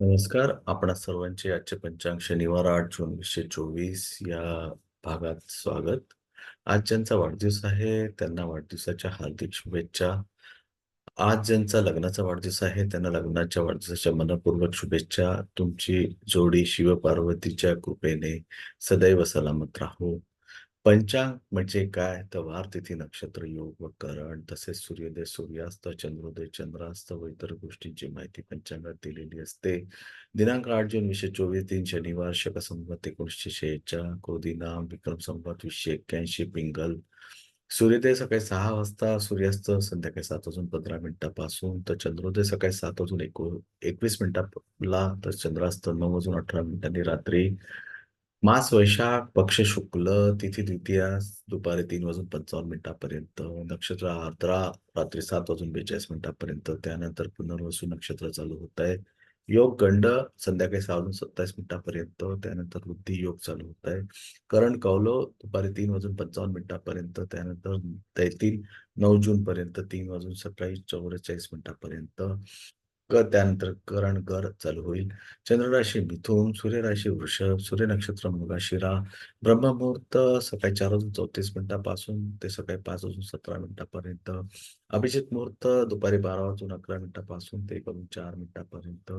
नमस्कार. आपणा सर्वांचे आजचे पंचांग शनिवार आठ जून वीसशे चोवीस या भागात स्वागत. आज ज्यांचा वाढदिवस आहे त्यांना वाढदिवसाच्या हार्दिक शुभेच्छा. आज ज्यांचा लग्नाचा वाढदिवस आहे त्यांना लग्नाच्या वाढदिवसाच्या मनपूर्वक शुभेच्छा. तुमची जोडी शिवपार्वतीच्या कृपेने सदैव सलामत राहो. पंचांग म्हणजे काय? तर वार तिथी नक्षत्र योग व करण तसेच सूर्योदय सूर्यास्त चंद्रोदय चंद्रास्त व इतर गोष्टींची माहिती पंचांगात दिलेली असते. दिनांक आठ जून वीसशे चोवीस दिन शनिवार शक संवत एकोणीसशे शेहेचाळ क्रोदिनाम विक्रम संवत वीसशे एक्क्याऐंशी पिंगल. सूर्योदय सकाळी सहा वाजता सूर्यास्त संध्याकाळी सात वाजून पंधरा मिनिटापासून तर चंद्रोदय सकाळी सात वाजून एको एकवीस मिनिटाला तर चंद्रास्त नऊ वाजून अठरा मिनिटांनी रात्री मास वैशाख पक्ष शुक्ल तिथी द्वितीया दुपारी तीन वाजून पंचावन्न मिनिटापर्यंत नक्षत्र आर्द्रा रात्री सात वाजून बेचाळीस मिनिटापर्यंत त्यानंतर पुनर्वसू नक्षत्र चालू होत आहे. योग गंड संध्याकाळी सहा वाजून सत्तावीस मिनिटापर्यंत त्यानंतर वृद्धी योग चालू होत आहे. करण कौलो दुपारी तीन वाजून पंचावन्न मिनिटापर्यंत त्यानंतर तैतील नऊ जून पर्यंत तीन वाजून सकाळी चौवेचाळीस मिनिटापर्यंत क त्यानंतर करण गर चालू होईल. चंद्रराशी मिथून मिथुन सूर्य राशी वृषभ सूर्य नक्षत्र मृगाशिरा ब्रह्ममुहूर्त सकाळी चार वाजून चौतीस मिनिटापासून ते सकाळी पाच वाजून सतरा मिनिटापर्यंत. अभिजित मुहूर्त दुपारी बारा वाजून अकरा मिनिटापासून ते एक वाजून चार मिनिटापर्यंत.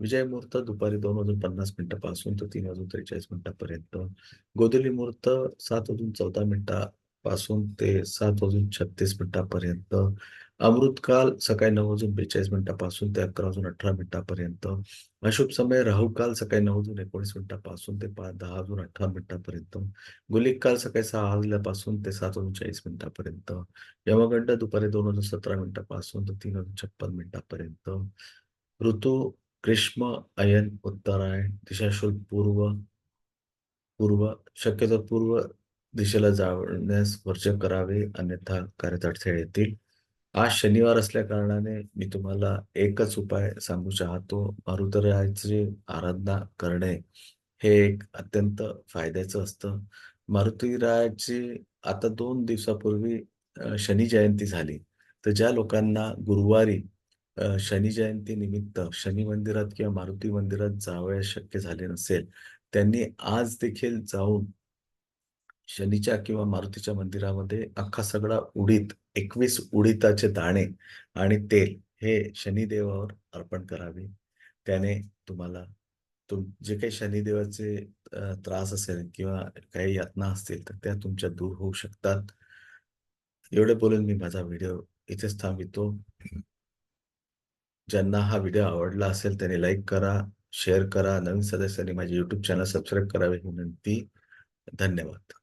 विजय मुहूर्त दुपारी दोन वाजून पन्नास मिनिटापासून ते तीन वाजून त्रेचाळीस मिनिटापर्यंत. गोधुली मुहूर्त सात वाजून चौदा मिनिटापासून ते सात वाजून छत्तीस मिनिटापर्यंत. अमृतकाल सकाळी नऊ वाजून बेचाळीस मिनिटापासून ते अकरा वाजून अठरा मिनिटापर्यंत. अशुभ समय राहुकाल सकाळी नऊ वाजून एकोणीस मिनिटापासून ते पाच दहा वाजून अठरा मिनिटापर्यंत. गुलिक काल सकाळी सहा वाजल्यापासून ते सात वाजून चाळीस मिनिटापर्यंत. यमगंड दुपारी दोन वाजून सतरा मिनिटापासून ते तीन वाजून छप्पन मिनिटापर्यंत. ऋतू ग्रीष्म अयन उत्तरायण दिशाशूल पूर्व पूर्व शक्यतो पूर्व दिशेला जाण्यास वर्ज करावे अन्यथा कार्यात अडथळे येतील. आज शनिवार असल्या कारणाने मी तुम्हाला एकच उपाय सांगू चाहतो. मारुतरायाची आराधना करणे हे एक अत्यंत फायद्याचं असतं. मारुतीरायाची आता दोन दिवसापूर्वी शनी जयंती झाली. तर ज्या लोकांना गुरुवारी शनी जयंती निमित्त शनी मंदिरात किंवा मारुती मंदिरात जावयास शक्य झाले नसेल त्यांनी आज देखील जाऊन शनीच्या किंवा मारुतीच्या मंदिरामध्ये अख्खा सगळा उडीद एकवीस उडीदाचे दाणे आणि तेल हे शनिदेवावर अर्पण करावे. त्याने तुम्हाला तुम जे काही शनिदेवाचे त्रास असेल किंवा काही यातना असतील तर त्या तुमच्या दूर होऊ शकतात. एवढे बोलून मी माझा व्हिडिओ इथेच थांबितो ज्यांना हा व्हिडिओ आवडला असेल त्यांनी लाईक करा शेअर करा. नवीन सदस्यांनी माझे युट्यूब चॅनल सबस्क्राईब करावे ही विनंती. धन्यवाद.